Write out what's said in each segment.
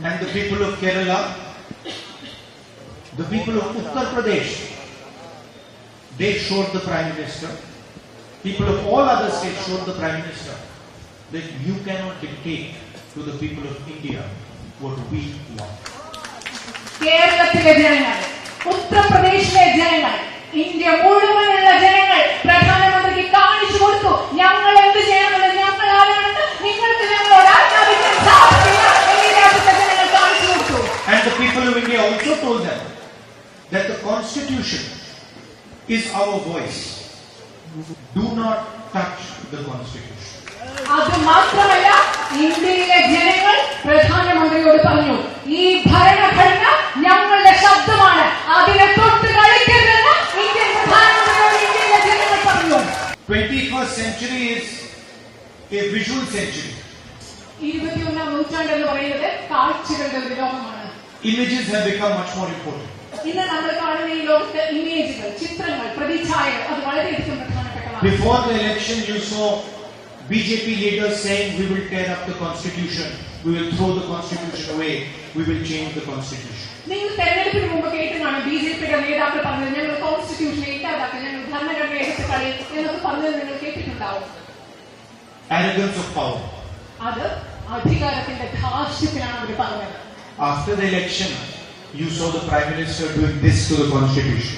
and the people of Kerala, the people of Uttar Pradesh, they showed the Prime Minister, people of all other states showed the Prime Minister that you cannot dictate to the people of India what we want. കേരളത്തിലെ ജനങ്ങൾ ഉത്തർപ്രദേശിലെ ജനങ്ങൾ India മുഴുവനുള്ള of India also told them that the constitution is our voice. Do not touch the constitution. അത് മാത്രമല്ല ഇന്ത്യയിലെ ജനങ്ങൾ പ്രധാനമന്ത്രിയോട് പറഞ്ഞു ഈ ഭരണഘടന ഞങ്ങളുടെ ശബ്ദമാണ് അതിനെ തൊട്ട് കളിക്കരുതെന്ന് ഇന്ത്യൻ പ്രധാനമന്ത്രിയോട് ഇന്ത്യയിലെ ജനങ്ങൾ പറഞ്ഞു 21st century is a visual century. ഇരുപത്തിയൊന്നാം നൂറ്റാണ്ട് എന്ന് പറയുന്നത് കാഴ്ചകളുടെ ഒരു ലോകമാണ് Images have become much more important. ഇന്ന് നമ്മൾ കാണുന്ന ഈ ലോകത്ത് ഇമേജുകൾ ചിത്രങ്ങൾ പ്രതിച്ഛായകൾ അത് വളരെയധികം പ്രധാനപ്പെട്ടതാണ് Before the election, you saw BJP leaders saying, We will tear up the constitution, we will throw the constitution away, we will change the constitution. നിങ്ങൾ തെരഞ്ഞെടുപ്പിന് മുമ്പ് കേട്ട് കാണും ബി ജെ പിയുടെ നേതാക്കൾ പറഞ്ഞത് ഞങ്ങൾ കോൺസ്റ്റിറ്റ്യൂഷനെ ഇല്ലാതാക്കും ഞങ്ങൾ ഭരണഘടന എടുത്ത് കളി എന്നൊക്കെ പറഞ്ഞത് നിങ്ങൾ കേട്ടിട്ടുണ്ടാവും Arrogance of power. അത് അധികാരത്തിന്റെ ധാർഷ്ട്യത്തിലാണ് അവർ പറഞ്ഞത് After the election, you saw the Prime Minister doing this to the constitution.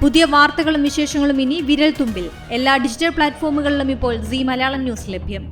പുതിയ വാർത്തകളും വിശേഷങ്ങളും ഇനി വിരൽ തുമ്പിൽ എല്ലാ ഡിജിറ്റൽ പ്ലാറ്റ്ഫോമുകളിലും ഇപ്പോൾ സി മലയാളം ന്യൂസ് ലഭ്യം.